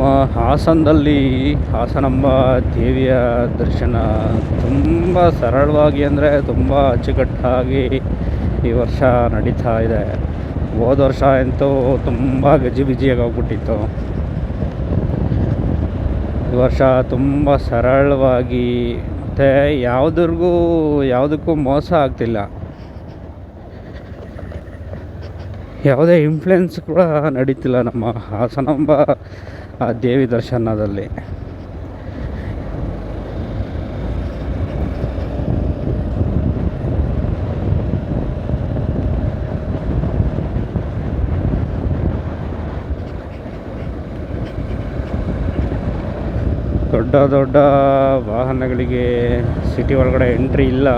ನಮ್ಮ ಹಾಸನದಲ್ಲಿ ಹಾಸನಾಂಬ ದೇವಿಯ ದರ್ಶನ ತುಂಬ ಸರಳವಾಗಿ ಅಂದರೆ ತುಂಬ ಅಚ್ಚುಕಟ್ಟಾಗಿ ಈ ವರ್ಷ ನಡೀತಾ ಇದೆ. ಹೋದ ವರ್ಷ ಅಂತೂ ತುಂಬ ಗಜಿಬಿಜಿಯಾಗಿ ಹೋಗ್ಬಿಟ್ಟಿತ್ತು ಈ ವರ್ಷ ತುಂಬ ಸರಳವಾಗಿ ಮತ್ತು ಯಾವುದ್ರಿಗೂ ಯಾವುದಕ್ಕೂ ಮೋಸ ಆಗ್ತಿಲ್ಲ. ಯಾವುದೇ ಇನ್ಫ್ಲುಯೆನ್ಸ್ ಕೂಡ ನಡೀತಿಲ್ಲ ನಮ್ಮ ಹಾಸನಾಂಬ ಆ ದೇವಿ ದರ್ಶನದಲ್ಲಿ. ದೊಡ್ಡ ದೊಡ್ಡ ವಾಹನಗಳಿಗೆ ಸಿಟಿ ಒಳಗಡೆ ಎಂಟ್ರಿ ಇಲ್ಲ.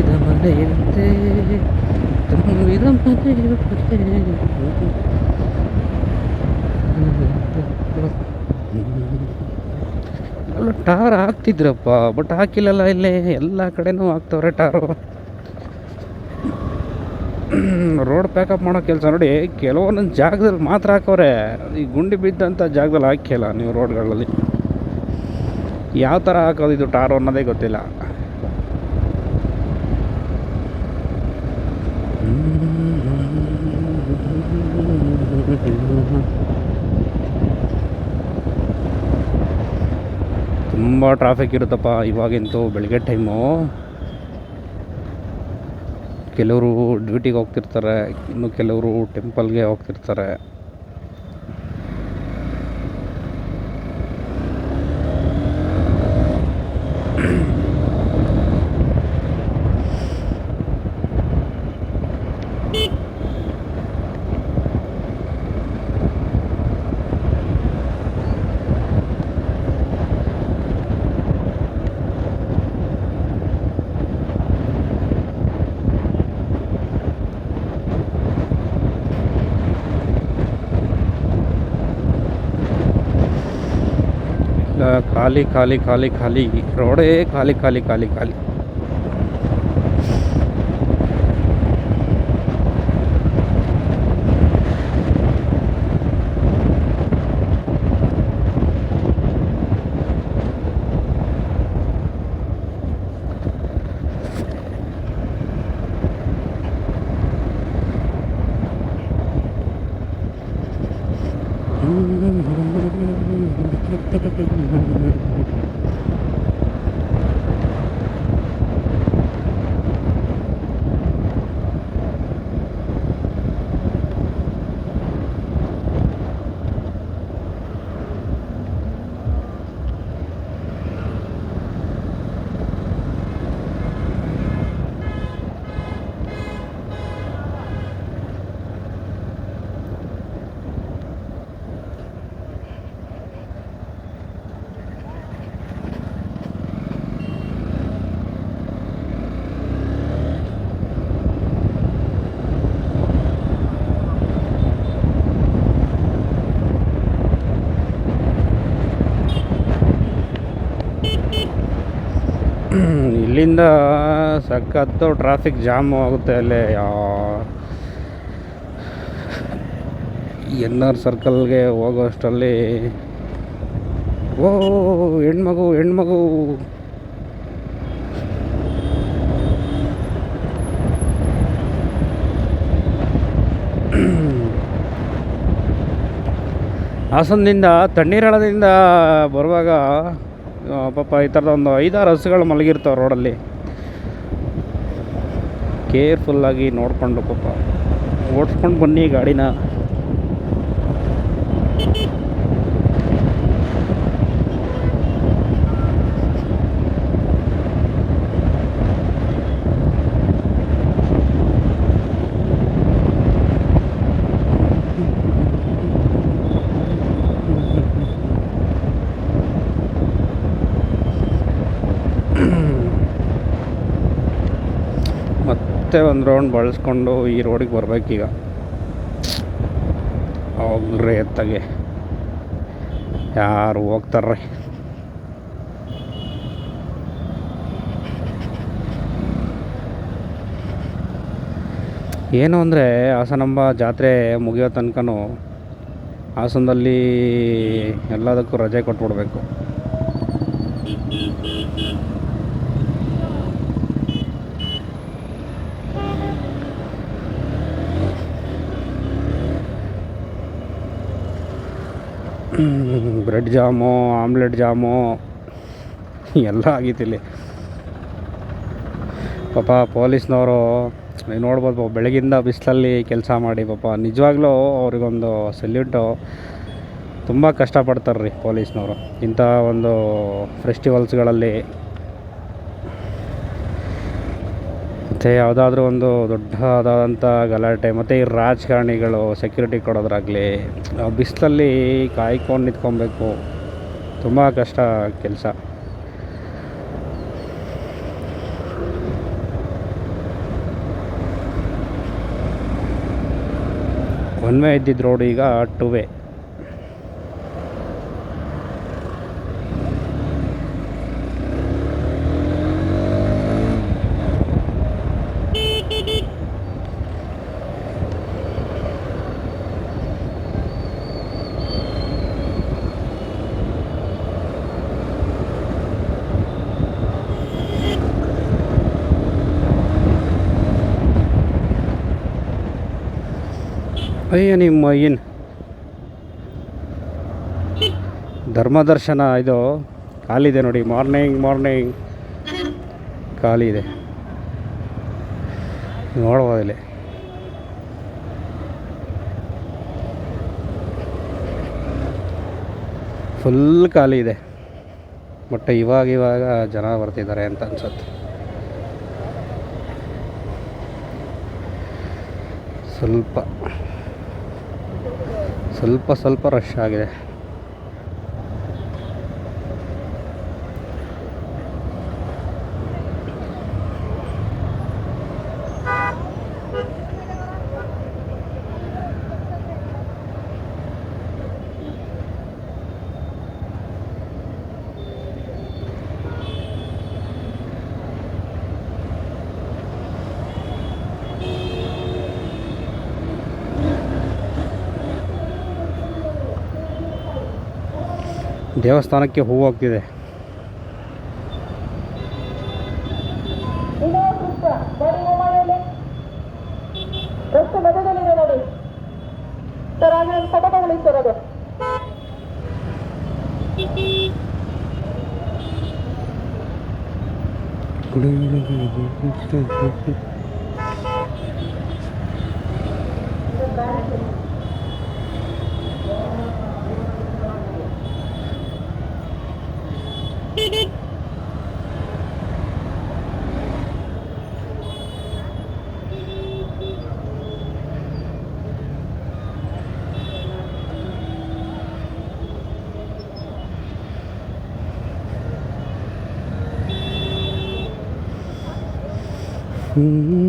ತುಂಬಿದ ಮನೆಯಂತೆ, ತುಂಬಿದ ಎಲ್ಲ ಟಾರ್ ಹಾಕ್ತಿದ್ರಪ್ಪ, ಬಟ್ ಹಾಕಿಲ್ಲಲ್ಲ ಇಲ್ಲಿ. ಎಲ್ಲ ಕಡೆನೂ ಹಾಕ್ತವ್ರೆ ಟಾರು. ರೋಡ್ ಪ್ಯಾಕಪ್ ಮಾಡೋ ಕೆಲಸ ನೋಡಿ, ಕೆಲವೊಂದೊಂದು ಜಾಗದಲ್ಲಿ ಮಾತ್ರ ಹಾಕವ್ರೆ. ಈ ಗುಂಡಿ ಬಿದ್ದಂಥ ಜಾಗದಲ್ಲಿ ಹಾಕಿಲ್ಲ ನೀವು ರೋಡ್ಗಳಲ್ಲಿ. ಯಾವ ಥರ ಹಾಕೋದು ಇದು ಟಾರು ಅನ್ನೋದೇ ಗೊತ್ತಿಲ್ಲ. ತುಂಬ ಟ್ರಾಫಿಕ್ ಇರುತ್ತಪ್ಪ ಇವಾಗಂತೂ ಬೆಳಗ್ಗೆ ಟೈಮು ಕೆಲವರು ಡ್ಯೂಟಿಗೆ ಹೋಗ್ತಿರ್ತಾರೆ ಇನ್ನು ಕೆಲವರು ಟೆಂಪಲ್ಗೆ ಹೋಗ್ತಿರ್ತಾರೆ. ಇಲ್ಲ ಖಾಲಿ ಖಾಲಿ ಖಾಲಿ ಖಾಲಿ ರೋಡೇ ಖಾಲಿ ಖಾಲಿ ಖಾಲಿ ಖಾಲಿ ಇಲ್ಲಿಂದ ಸಖತ್ತು ಟ್ರಾಫಿಕ್ ಜಾಮ್ ಆಗುತ್ತೆ ಅಲ್ಲಿ ಎನ್ ಆರ್ ಸರ್ಕಲ್ಗೆ ಹೋಗೋಷ್ಟರಲ್ಲಿ, ಓ, ಹೆಣ್ಮಗು ಹೆಣ್ಮಗು. ಹಾಸನದಿಂದ, ತಣ್ಣೀರಳದಿಂದ ಬರುವಾಗ ಪಾಪ ಈ ಥರದ ಒಂದು ಐದಾರು ಹಸುಗಳು ಮಲಗಿರ್ತಾವೆ ರೋಡಲ್ಲಿ. ಕೇರ್ಫುಲ್ಲಾಗಿ ನೋಡಿಕೊಂಡು ಪಾಪ. ಓಡಿಸ್ಕೊಂಡು ಬನ್ನಿ ಗಾಡಿನ. ಮತ್ತೆ ಒಂದು ರೌಂಡ್ ಬಳಸ್ಕೊಂಡು ಈ ರೋಡಿಗೆ ಬರ್ಬೇಕೀಗ. ಹೋಗ್ರಿ ಎತ್ತಗೆ. ಯಾರು ಹೋಗ್ತಾರ್ರಿ? ಏನು ಅಂದರೆ ಹಾಸನಂಬ ಜಾತ್ರೆ ಮುಗಿಯೋ ತನಕನೂ ಹಾಸನದಲ್ಲಿ ಎಲ್ಲದಕ್ಕೂ ರಜೆ ಕೊಟ್ಬಿಡ್ಬೇಕು. ಬ್ರೆಡ್ ಜಾಮು, ಆಮ್ಲೆಟ್ ಜಾಮು, ಎಲ್ಲ ಆಗಿತ್ತು ಇಲ್ಲಿ. ಪಾಪ ಪೊಲೀಸ್ನವರು ನೀವು ನೋಡ್ಬೋದು, ಪಾಪ ಬೆಳಗಿಂದ ಬಿಸಿಲಲ್ಲಿ ಕೆಲಸ ಮಾಡಿ, ಪಾಪ ನಿಜವಾಗ್ಲೂ ಅವ್ರಿಗೊಂದು ಸೆಲ್ಯೂಟು. ತುಂಬ ಕಷ್ಟಪಡ್ತಾರೆ ರೀ ಪೊಲೀಸ್ನವರು. ಇಂಥ ಒಂದು ಫೆಸ್ಟಿವಲ್ಸ್ಗಳಲ್ಲಿ ಮತ್ತು ಯಾವುದಾದ್ರೂ ಒಂದು ದೊಡ್ಡದಾದಂಥ ಗಲಾಟೆ, ಮತ್ತು ಈ ರಾಜಕಾರಣಿಗಳು ಸೆಕ್ಯೂರಿಟಿ ಕೊಡೋದ್ರಾಗಲಿ ಬಿಸಿಲಲ್ಲಿ ಕಾಯ್ಕೊಂಡು ನಿಂತ್ಕೊಬೇಕು. ತುಂಬ ಕಷ್ಟ ಕೆಲಸ. ಒನ್ ವೇ ಇದ್ದಿದ್ದು ರೋಡ್ ಈಗ ಟು ವೇ ಅಯ್ಯ, ನಿಮ್ಮ ಏನು ಧರ್ಮದರ್ಶನ ಇದು ಖಾಲಿದೆ ನೋಡಿ, ಮಾರ್ನಿಂಗ್ ಮಾರ್ನಿಂಗ್. ಖಾಲಿ ಇದೆ ನೋಡ್ಬೋದು ಇಲ್ಲಿ. ಫುಲ್ ಖಾಲಿ ಇದೆ ಬಟ್ ಇವಾಗ ಇವಾಗ ಜನ ಬರ್ತಿದ್ದಾರೆ ಅಂತ ಅನ್ಸುತ್ತೆ. ಸ್ವಲ್ಪ. ಸ್ವಲ್ಪ ಸ್ವಲ್ಪ ರಶ್ ಆಗಿದೆ. ದೇವಸ್ಥಾನಕ್ಕೆ ಹೂವು ಹೋಗ್ತಿದೆ ಇದೇ ದೃಶ್ಯ ನೋಡಿ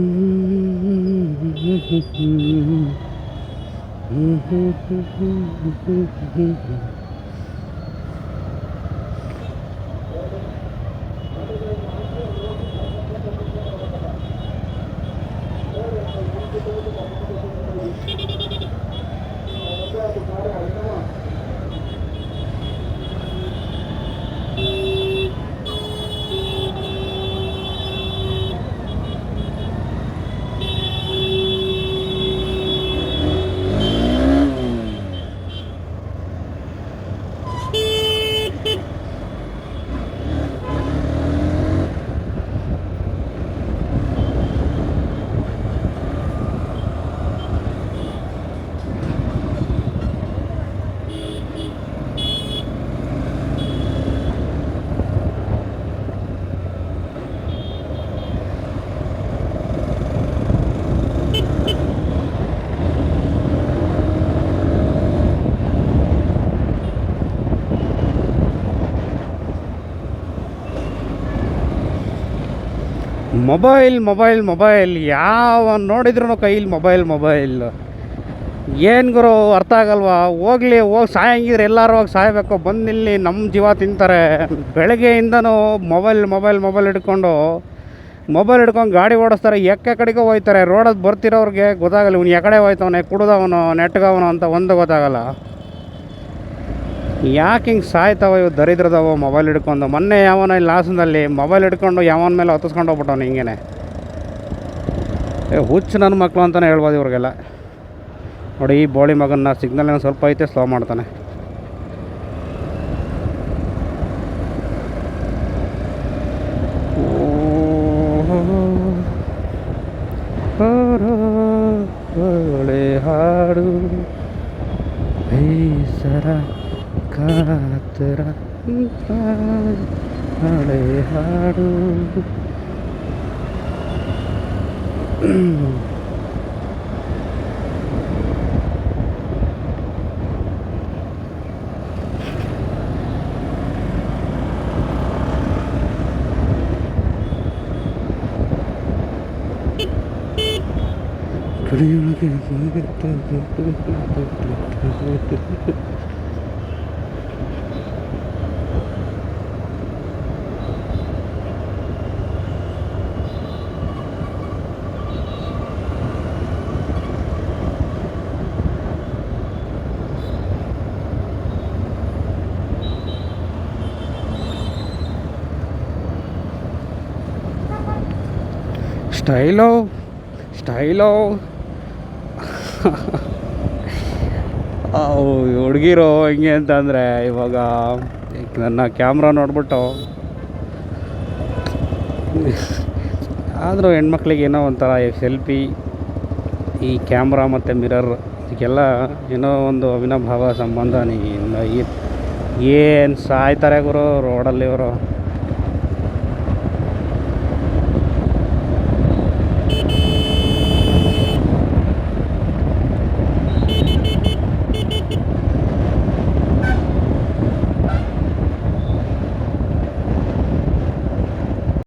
ಮೊಬೈಲ್ ಮೊಬೈಲ್ ಮೊಬೈಲ್ ಯಾವ ನೋಡಿದ್ರು ಕೈಲಿ ಮೊಬೈಲ್ ಮೊಬೈಲ್. ಏನು ಗುರು, ಅರ್ಥ ಆಗಲ್ವಾ? ಹೋಗ್ಲಿ, ಹೋಗಿ, ಸಾಯಂಗಿದ್ರೆ ಎಲ್ಲರೂ ಹೋಗಿ ಸಾಯಬೇಕು. ಬಂದು ನಿಲ್ಲಿ ನಮ್ಮ ಜೀವ ತಿಂತಾರೆ. ಬೆಳಗ್ಗೆಯಿಂದನೂ ಮೊಬೈಲ್ ಮೊಬೈಲ್ ಮೊಬೈಲ್ ಹಿಡ್ಕೊಂಡು ಮೊಬೈಲ್ ಹಿಡ್ಕೊಂಡು ಗಾಡಿ ಓಡಿಸ್ತಾರೆ. ಎಕ್ಕೆ ಕಡೆಗೆ ಹೋಯ್ತಾರೆ. ರೋಡಲ್ಲಿ ಬರ್ತಿರೋರಿಗೆ ಗೊತ್ತಾಗಲ್ಲ, ಇವ್ನು ಎಕಡೆ ಹೋಯ್ತವನೆ, ಕುಡ್ದವನು, ನೆಟ್ಗವನು ಅಂತ ಒಂದು ಗೊತ್ತಾಗಲ್ಲ. ಯಾಕೆ ಹಿಂಗೆ ಸಾಯ್ತಾವ ಇವು ದರಿದ್ರದವ ಮೊಬೈಲ್ ಹಿಡ್ಕೊಂಡು. ಮೊನ್ನೆ ಯಾವನ ಇಲ್ಲಿ ಮೊಬೈಲ್ ಹಿಡ್ಕೊಂಡು ಯಾವನ ಮೇಲೆ ಹೊತ್ತಿಸ್ಕೊಂಡು ಹೋಗ್ಬಿಟ್ಟವನು ಹಿಂಗೇನೆ. ಏ, ಹುಚ್ಚು ನನ್ನ ಮಕ್ಕಳು ಅಂತಲೇ ಹೇಳ್ಬೋದು ಇವ್ರಿಗೆಲ್ಲ. ನೋಡಿ, ಈ ಬೋಳಿ ಮಗನ್ನ ಸಿಗ್ನಲ್ ಏನೋ ಸ್ವಲ್ಪ ಐತೆ ಸ್ಲೋ ಮಾಡ್ತಾನೆ. ハレハルク。ಸ್ಟೈಲೋ ಸ್ಟೈಲೋ. ಹುಡುಗಿರು ಹೆಂಗೆ ಅಂತಂದರೆ ಇವಾಗ ನನ್ನ ಕ್ಯಾಮ್ರಾ ನೋಡ್ಬಿಟ್ಟು, ಆದರೂ ಹೆಣ್ಮಕ್ಳಿಗೆ ಏನೋ ಒಂಥರ ಸೆಲ್ಫಿ, ಈ ಕ್ಯಾಮ್ರಾ ಮತ್ತು ಮಿರರ್, ಇದಕ್ಕೆಲ್ಲ ಏನೋ ಒಂದು ಅವಿನಾಭಾವ ಸಂಬಂಧ ಏನು ಸಾಯ್ತಾರೆ ಗುರು ರೋಡಲ್ಲಿ ಇವರು.